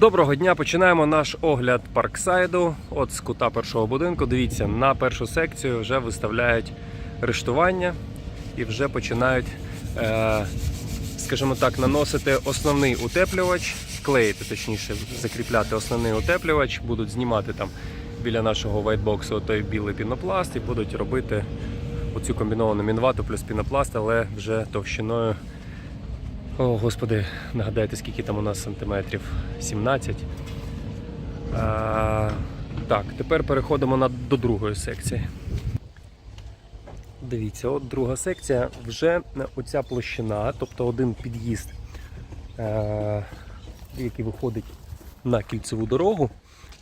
Доброго дня! Починаємо наш огляд парксайду. От з кута першого будинку. Дивіться, на першу секцію вже виставляють рештування і вже починають, е, скажімо так, наносити основний утеплювач, клеїти, точніше, закріпляти основний утеплювач, будуть знімати там біля нашого вайтбоксу той білий пінопласт і будуть робити оцю комбіновану мінвату плюс пінопласт, але вже товщиною. О, господи, нагадайте, скільки там у нас сантиметрів? 17. А, так, тепер переходимо на, до другої секції. Дивіться, от друга секція вже оця площина, тобто один під'їзд, е, який виходить на кільцеву дорогу,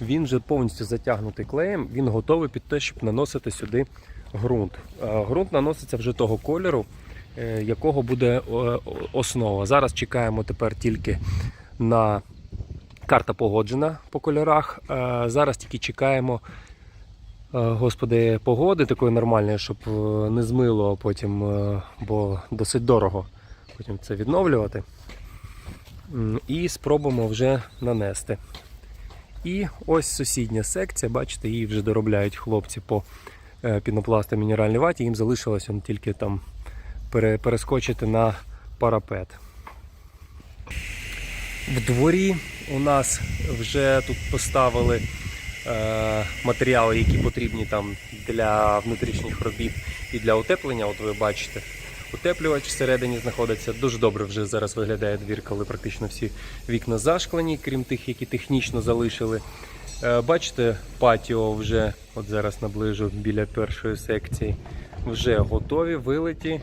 він вже повністю затягнутий клеєм, він готовий під те, щоб наносити сюди ґрунт. Е, ґрунт наноситься вже того кольору, якого буде е, основа. Зараз чекаємо тепер тільки на карта погоджена по кольорах. Е, Зараз тільки чекаємо. е, Господи, погоди такої нормальної, щоб е, не змило потім, е, бо досить дорого потім це відновлювати. І спробуємо вже нанести. І ось сусідня секція, бачите, її вже доробляють хлопці по е, пінопласту мінеральній ваті. Їм залишилось тільки там перескочити на парапет. В дворі у нас вже тут поставили е, матеріали, які потрібні там для внутрішніх робіт і для утеплення. От ви бачите, утеплювач всередині знаходиться. Дуже добре вже зараз виглядає двір, коли практично всі вікна зашклені, крім тих, які технічно залишили. Е, Бачите, патіо вже, от зараз наближу біля першої секції, вже готові, вилиті.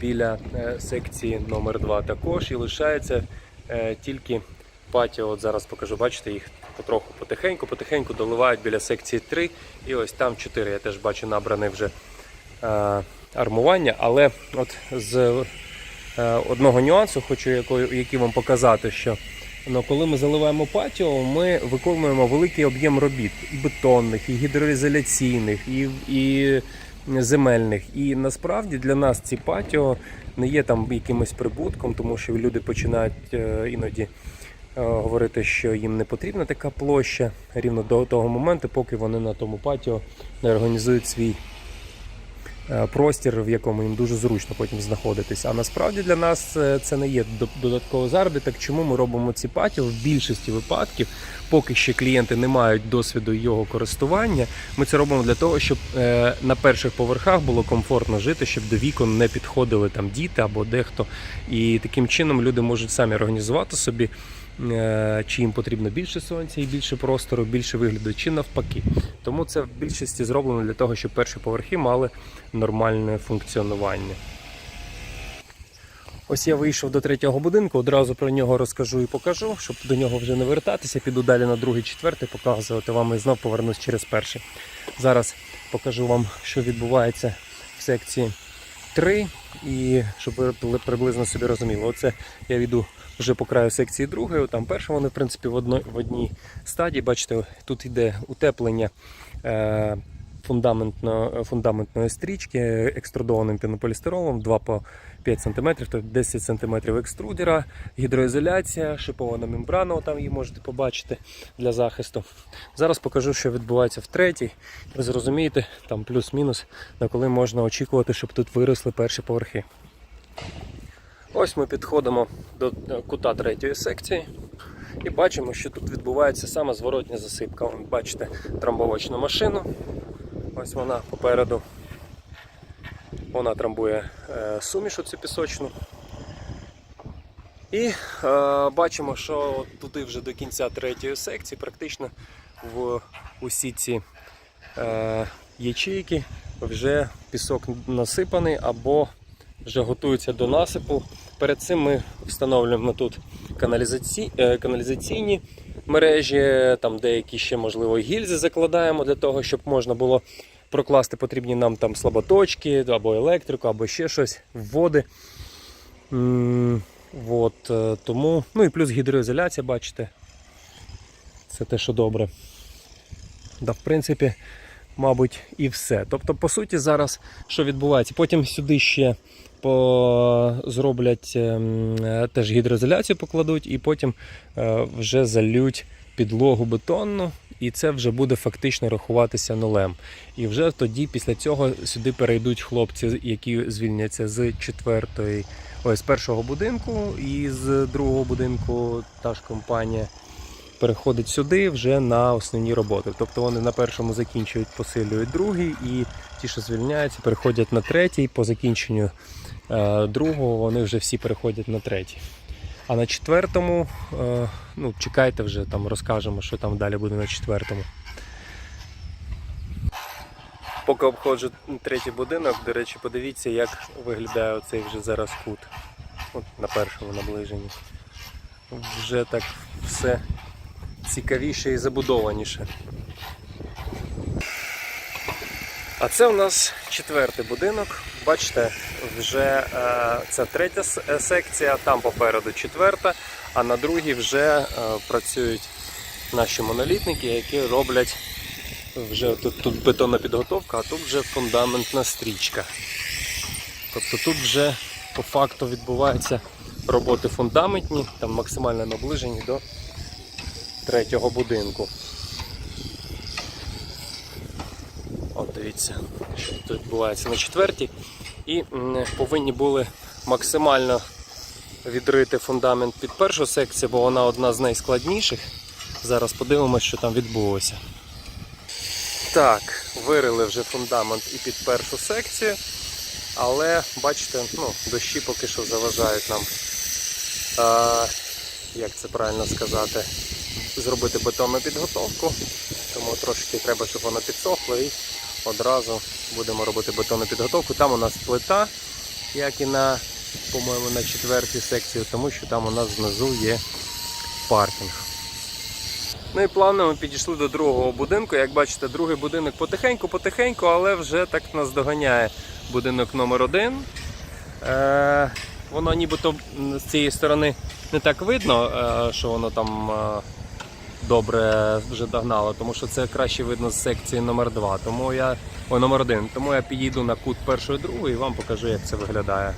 Біля е, секції номер 2 також і лишається е, тільки патіо. От зараз покажу, бачите, їх потроху потихеньку, потихеньку доливають біля секції 3 і ось там 4. Я теж бачу набране вже е, армування, але от з одного нюансу хочу який, який вам показати, що ну, коли ми заливаємо патіо, ми виконуємо великий об'єм робіт і бетонних, і гідроізоляційних, і, і земельних. І насправді для нас ці патіо не є там якимось прибутком, тому що люди починають е, іноді е, говорити, що їм не потрібна така площа рівно до того моменту, поки вони на тому патіо не організують свій простір, в якому їм дуже зручно потім знаходитись. А насправді для нас е, це не є до- додатковий заробіток. Чому ми робимо ці патіо? В більшості випадків, поки ще клієнти не мають досвіду його користування, ми це робимо для того, щоб е, на перших поверхах було комфортно жити, щоб до вікон не підходили там діти або дехто. І таким чином люди можуть самі організувати собі. Е, Чи їм потрібно більше сонця і більше простору, більше вигляду, чи навпаки. Тому це в більшості зроблено для того, щоб перші поверхи мали нормальне функціонування. Ось я вийшов до третього будинку, одразу про нього розкажу і покажу, щоб до нього вже не вертатися. Піду далі на другий, четвертий, показувати вам і знов повернусь через перший. Зараз покажу вам, що відбувається в секції 3, і щоб ви приблизно собі розуміли. Оце я йду вже по краю секції другої. Там перша вони, в принципі, в, одно, в одній стадії. Бачите, тут йде утеплення. Е- фундаментно, фундаментної стрічки екструдованим пінополістиролом 2 по 5 см, тобто 10 см екструдера, гідроізоляція, шипована мембрана, там її можете побачити для захисту. Зараз покажу, що відбувається в третій. Ви зрозумієте, там плюс-мінус, на коли можна очікувати, щоб тут виросли перші поверхи. Ось ми підходимо до е, кута третьої секції. І бачимо, що тут відбувається саме зворотня засипка. Вон, бачите трамбовочну машину. Ось вона попереду. Вона трамбує е, суміш оцю пісочну. І е, бачимо, що туди вже до кінця третьої секції, практично в усі ці е, ячейки вже пісок насипаний або вже готується до насипу. Перед цим ми встановлюємо тут е, каналізаційні мережі, там деякі ще, можливо, гільзи закладаємо для того, щоб можна було прокласти потрібні нам там слаботочки, або електрику, або ще щось, води. От, е, тому, ну і плюс гідроізоляція, бачите. Це те, що добре. Да, в принципі, мабуть, і все. Тобто, по суті, зараз що відбувається? Потім сюди ще по... зроблять ем, е, теж гідроізоляцію покладуть, і потім е, вже залють підлогу бетонну, і це вже буде фактично рахуватися нулем. І вже тоді, після цього, сюди перейдуть хлопці, які звільняться з четвертої, ой, з першого будинку, і з другого будинку та ж компанія переходить сюди вже на основні роботи. Тобто вони на першому закінчують, посилюють другий, і ті, що звільняються, переходять на третій. По закінченню е, другого вони вже всі переходять на третій. А на четвертому, е, ну, чекайте вже, там розкажемо, що там далі буде на четвертому. Поки обходжу третій будинок, до речі, подивіться, як виглядає оцей вже зараз кут. От на першому наближенні. Вже так все цікавіше і забудованіше. А це у нас четвертий будинок. Бачите, вже е, це третя е, секція, там попереду четверта, а на другій вже е, працюють наші монолітники, які роблять вже тут, тут бетонна підготовка, а тут вже фундаментна стрічка. Тобто тут вже по факту відбуваються роботи фундаментні, там максимально наближені до третього будинку. От дивіться, що тут відбувається на четвертій. І повинні були максимально відрити фундамент під першу секцію, бо вона одна з найскладніших. Зараз подивимося, що там відбулося. Так, вирили вже фундамент і під першу секцію, але бачите, ну, дощі поки що заважають нам, а, як це правильно сказати, зробити бетонну підготовку. Тому трошки треба, щоб воно підсохло і одразу будемо робити бетонну підготовку. Там у нас плита, як і на, по-моєму, на четвертій секції, тому що там у нас знизу є паркінг. Ну і плавно ми підійшли до другого будинку. Як бачите, другий будинок потихеньку-потихеньку, але вже так нас доганяє будинок номер один. Е, воно нібито з цієї сторони не так видно, е, що воно там е, добре вже догнало, тому що це краще видно з секції номер 2 Тому я, ой, номер 1 Тому я підійду на кут першої другої і вам покажу, як це виглядає.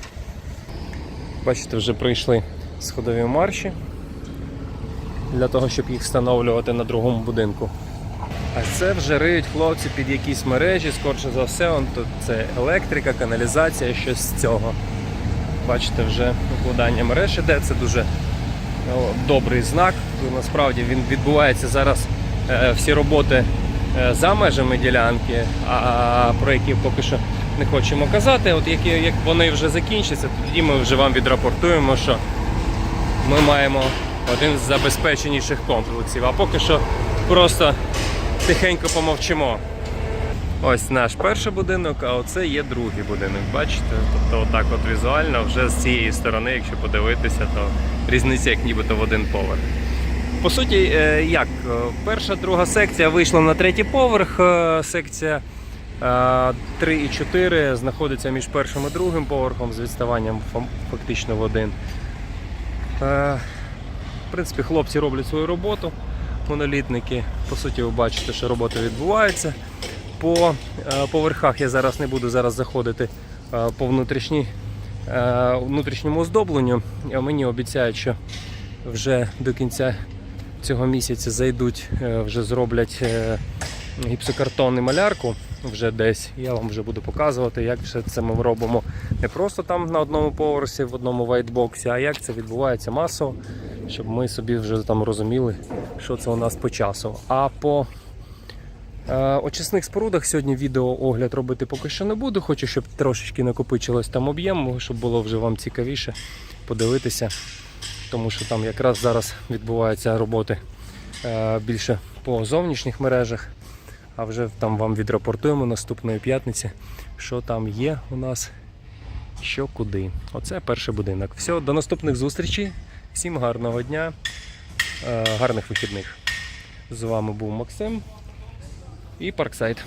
Бачите, вже прийшли сходові марші для того, щоб їх встановлювати на другому будинку. А це вже риють хлопці під якісь мережі, скорше за все, он тут це електрика, каналізація, щось з цього. Бачите, вже укладання мереж іде, це дуже добрий знак. Насправді він відбувається зараз е, всі роботи е, за межами ділянки, а про які поки що не хочемо казати. От які, як вони вже закінчаться, тоді ми вже вам відрапортуємо, що ми маємо один з забезпеченіших комплексів. А поки що просто тихенько помовчимо. Ось наш перший будинок, а оце є другий будинок. Бачите? Тобто отак от візуально вже з цієї сторони, якщо подивитися, то різниця як нібито в один поверх. По суті, е, як? Е, Перша, друга секція вийшла на третій поверх. е, Секція е, 3 і 4 знаходиться між першим і другим поверхом з відставанням фактично в один. В принципі, хлопці роблять свою роботу, монолітники. По суті, ви бачите, що робота відбувається. По е, поверхах я зараз не буду зараз заходити е, по внутрішній, е, внутрішньому оздобленню. Мені обіцяють, що вже до кінця цього місяця зайдуть, вже зроблять гіпсокартон і малярку вже десь. Я вам вже буду показувати, як все це ми робимо не просто там на одному поверсі, в одному вайтбоксі, а як це відбувається масово, щоб ми собі вже там розуміли, що це у нас по часу. А по очисних спорудах сьогодні відео огляд робити поки що не буду. Хочу, щоб трошечки накопичилось там об'єм, щоб було вже вам цікавіше подивитися. Тому що там якраз зараз відбуваються роботи е, більше по зовнішніх мережах. А вже там вам відрапортуємо наступної п'ятниці, що там є у нас, що куди. Оце перший будинок. Все, до наступних зустрічей. Всім гарного дня, е, гарних вихідних. З вами був Максим і Парксайд.